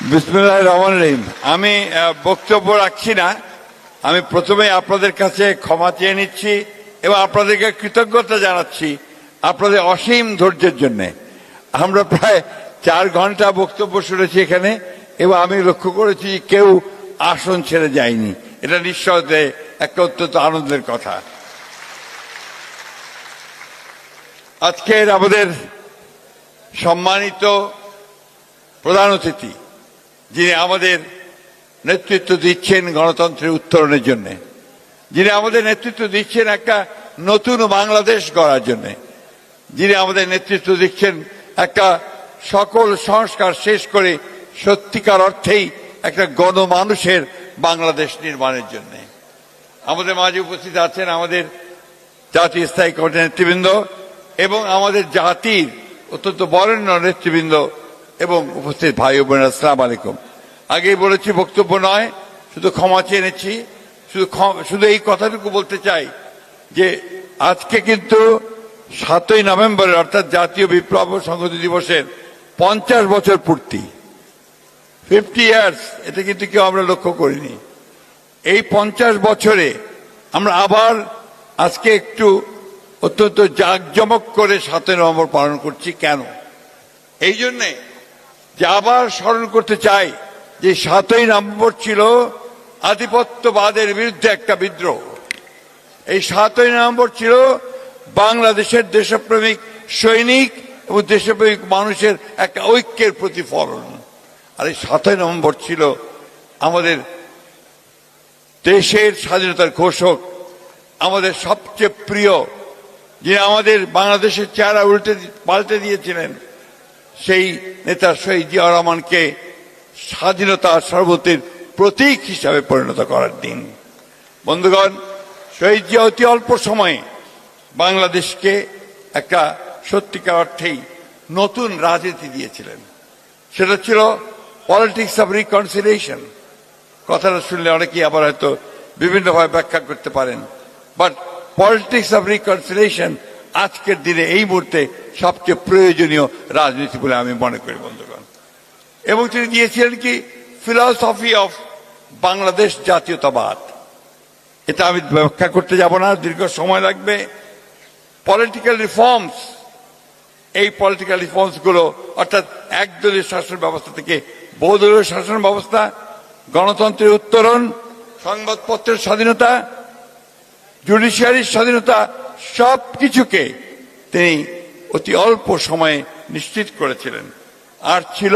বিসমুল্লাহ রহমান রহিম। আমি বক্তব্য রাখছি না। আমি প্রথমে আপনাদের কাছে ক্ষমা চেয়ে নিচ্ছি এবং আপনাদেরকে কৃতজ্ঞতা জানাচ্ছি আপনাদের অসীম ধৈর্যের জন্য। আমরা প্রায় চার ঘণ্টা বক্তব্য শুনেছি এখানে এবং আমি লক্ষ্য করেছি কেউ আসন ছেড়ে যায়নি। এটা নিশ্চয়তে একটা অত্যন্ত আনন্দের কথা। আজকের আমাদের সম্মানিত প্রধান অতিথি যিনি আমাদের নেতৃত্ব দিচ্ছেন গণতন্ত্রের উত্তরণের জন্য, যিনি আমাদের নেতৃত্ব দিচ্ছেন একটা নতুন বাংলাদেশ গড়ার জন্য, যিনি আমাদের নেতৃত্ব দিচ্ছেন একটা সকল সংস্কার শেষ করে সত্যিকার অর্থেই একটা গণমানুষের বাংলাদেশ নির্মাণের জন্য। আমাদের মাঝে উপস্থিত আছেন আমাদের জাতীয় স্থায়ী কমিটির নেতৃবৃন্দ এবং আমাদের জাতির অত্যন্ত বরেণ্য নেতৃবৃন্দ এবং উপস্থিত ভাই ও বোনেরা, আসসালাম আলাইকুম। আগেই বলেছি, বক্তব্য নয়, শুধু ক্ষমা চেয়ে এনেছি শুধু শুধু এই কথাটুকু বলতে চাই যে, আজকে কিন্তু সাতই নভেম্বরের অর্থাৎ জাতীয় বিপ্লব সংহতি দিবসের পঞ্চাশ বছর পূর্তি। ফিফটি ইয়ার্স, এটা কিন্তু কেউ আমরা লক্ষ্য করিনি। এই পঞ্চাশ বছরে আমরা আবার আজকে একটু অত্যন্ত জাঁকজমক করে সাতই নভেম্বর পালন করছি। কেন? এই জন্যে যে আবার স্মরণ করতে চাই যে সাতই নভেম্বর ছিল আধিপত্যবাদের বিরুদ্ধে একটা বিদ্রোহ। এই সাতই নভেম্বর ছিল বাংলাদেশের দেশপ্রেমিক সৈনিক এবং দেশপ্রেমিক মানুষের একটা ঐক্যের প্রতিফলন। আর এই সাতই নভেম্বর ছিল আমাদের দেশের স্বাধীনতার ঘোষক, আমাদের সবচেয়ে প্রিয়, যিনি আমাদের বাংলাদেশের চেহারা উল্টে পাল্টে দিয়েছিলেন সেই নেতা শহীদ জিয়া রহমানকে স্বাধীনতা সর্বতের প্রতীক হিসাবে পরিণত করার দিন। বন্ধুগণ, শহীদ জিয়া অতি অল্প সময়ে বাংলাদেশকে একটা সত্যিকার অর্থেই নতুন রাজনীতি দিয়েছিলেন। সেটা ছিল পলিটিক্স অফ রিকনসিলিয়েশন। কথাটা শুনলে অনেকেই আবার হয়তো বিভিন্নভাবে ব্যাখ্যা করতে পারেন। বাট পলিটিক্স অফ রিকনসিলিয়েশন আজকের দিনে এই মুহূর্তে সবচেয়ে প্রয়োজনীয় রাজনীতি বলে আমি মনে করি, বন্ধুগণ। এবং তিনি দিয়েছিলেন কি? ফিলসফি অফ বাংলাদেশ জাতীয়তাবাদ। এটা আমি ব্যাখ্যা করতে যাব না, দীর্ঘ সময় লাগবে। পলিটিক্যাল রিফর্মস এই পলিটিক্যাল রিফর্মসগুলো, অর্থাৎ একদলীয় শাসন ব্যবস্থা থেকে বহুদলীয় শাসন ব্যবস্থা, গণতন্ত্রের উত্তরণ, সংবাদপত্রের স্বাধীনতা জুডিশিয়ারির স্বাধীনতা সব কিছুকে তিনি অতি অল্প সময়ে নিশ্চিত করেছিলেন। আর ছিল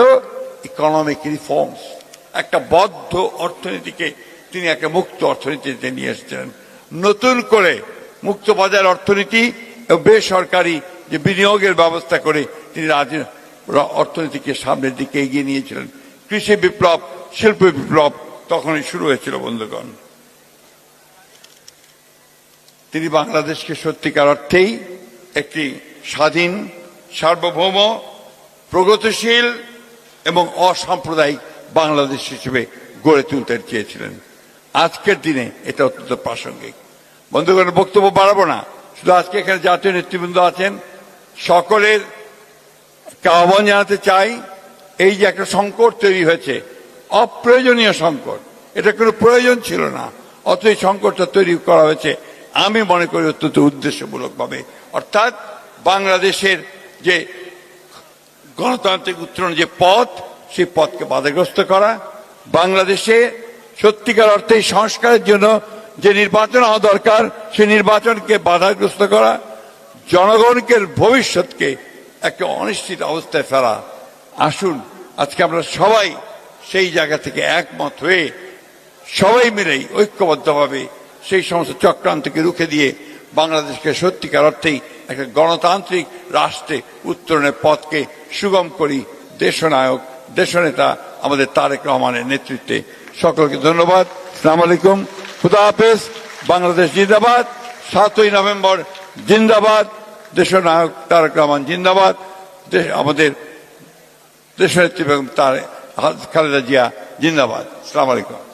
ইকোনমিক রিফর্মস একটা বদ্ধ অর্থনীতিকে তিনি একটা মুক্ত অর্থনীতিতে নিয়ে এসেছিলেন। নতুন করে মুক্ত বাজার অর্থনীতি বেসরকারি যে বিনিয়োগের ব্যবস্থা করে তিনি রাজ অর্থনীতিকে সামনের দিকে এগিয়ে নিয়েছিলেন। কৃষি বিপ্লব, শিল্প বিপ্লব তখনই শুরু হয়েছিল, বন্ধুগণ। তিনি বাংলাদেশকে সত্যিকার অর্থেই একটি স্বাধীন, সার্বভৌম, প্রগতিশীল এবং অসাম্প্রদায়িক বাংলাদেশ হিসেবে গড়ে তুলতে চেয়েছিলেন। আজকের দিনে এটা অত্যন্ত প্রাসঙ্গিক। বন্ধুগণ, বক্তব্য বাড়াবো না। শুধু আজকে এখানে জাতীয় নেতৃবৃন্দ আছেন। সকলের আহ্বান জানাতে চাই, এই যে একটা সংকট তৈরি হয়েছে, অপ্রয়োজনীয় সংকট, এটা কোনো প্রয়োজন ছিল না। অত এই সংকটটা তৈরি করা হয়েছে আমি মনে করি অত্যন্ত উদ্দেশ্যমূলকভাবে। অর্থাৎ বাংলাদেশের যে গণতান্ত্রিক উত্তরণ যে পথ, সেই পথকে বাধাগ্রস্ত করা, বাংলাদেশে সত্যিকার অর্থে সংস্কারের জন্য যে নির্বাচন হওয়া দরকার সেই নির্বাচনকে বাধাগ্রস্ত করা, জনগণকে, ভবিষ্যৎকে একটা অনিশ্চিত অবস্থায় ফেলা। আসুন, আজকে আমরা সবাই সেই জায়গা থেকে একমত হয়ে সবাই মিলেই ঐক্যবদ্ধভাবে সেই সমস্ত চক্রান্তকে রুখে দিয়ে বাংলাদেশকে সত্যিকার অর্থেই একটা গণতান্ত্রিক রাষ্ট্রে উত্তরণের পথকে সুগম করি। দেশনায়ক, দেশনেতা আমাদের তারেক রহমানের নেতৃত্বে। সকলকে ধন্যবাদ। সালাম আলাইকুম। খুদা হাফেজ। বাংলাদেশ জিন্দাবাদ। সাতই নভেম্বর জিন্দাবাদ। দেশনায়ক তারেক রহমান জিন্দাবাদ। আমাদের দেশনেত্রী বেগম তার খালেদা জিয়া জিন্দাবাদ। সালাম আলাইকুম।